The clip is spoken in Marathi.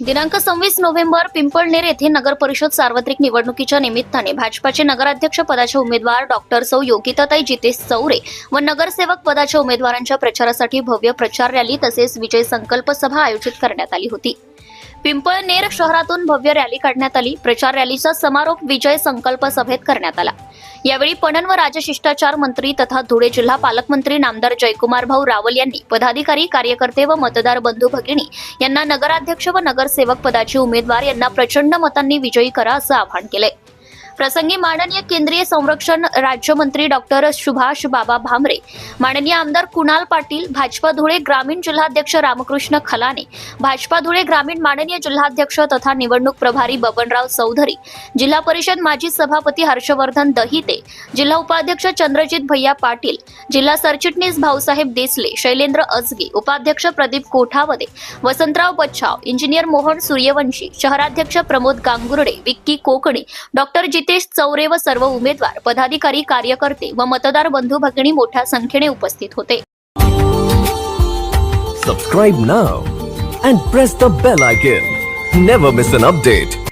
दिनांक सव्वीस नोव्हेंबर पिंपळनेर येथे नगर परिषद सार्वत्रिक निवडणुकीच्या निमित्ताने भाजपाचे नगराध्यक्ष पदाचे उमेदवार डॉक्टर सौ योगिताताई जितेश चौरे व नगरसेवक पदाच्या उमेदवारांच्या प्रचारासाठी भव्य प्रचार रॅली तसेच विजय संकल्प सभा आयोजित करण्यात आली होती. पिंपळनेर शहरातून भव्य रॅली काढण्यात आली. प्रचार रॅलीचा समारोप विजय संकल्प सभेत करण्यात आला. यावेळी पणन व राजशिष्टाचार मंत्री तथा धुळे जिल्हा पालकमंत्री नामदार जयकुमार भाऊ रावल यांनी पदाधिकारी कार्यकर्ते व मतदार बंधू भगिनी यांना नगराध्यक्ष व नगरसेवक पदाचे उमेदवार यांना प्रचंड मतांनी विजयी करा असं आवाहन केलंय. प्रसंगी माननीय केंद्रीय संरक्षण राज्यमंत्री डॉक्टर सुभाष बाबा भामरे माननीय आमदार कुणाल पाटील भाजपा धुळे ग्रामीण जिल्हाध्यक्ष रामकृष्ण खलाने भाजपा धुळे ग्रामीण माननीय जिल्हाध्यक्ष तथा निवडणूक प्रभारी बबनराव चौधरी जिल्हा परिषद माजी सभापती हर्षवर्धन दहिते जिल्हा उपाध्यक्ष चंद्रजित भैया पाटील जिल्हा सरचिटणीस भाऊसाहेब देसले शैलेंद्र अजगे उपाध्यक्ष प्रदीप कोठावदे वसंतराव बच्छाव इंजिनियर मोहन सूर्यवंशी शहराध्यक्ष प्रमोद गांगुर्डे विक्की कोकणे डॉक्टर जितेश चौरे व सर्व उमेदवार पदाधिकारी कार्यकर्ते व मतदार बंधू भगिनी मोठ्या संख्येने उपस्थित होते. Subscribe now and press the bell icon never miss an update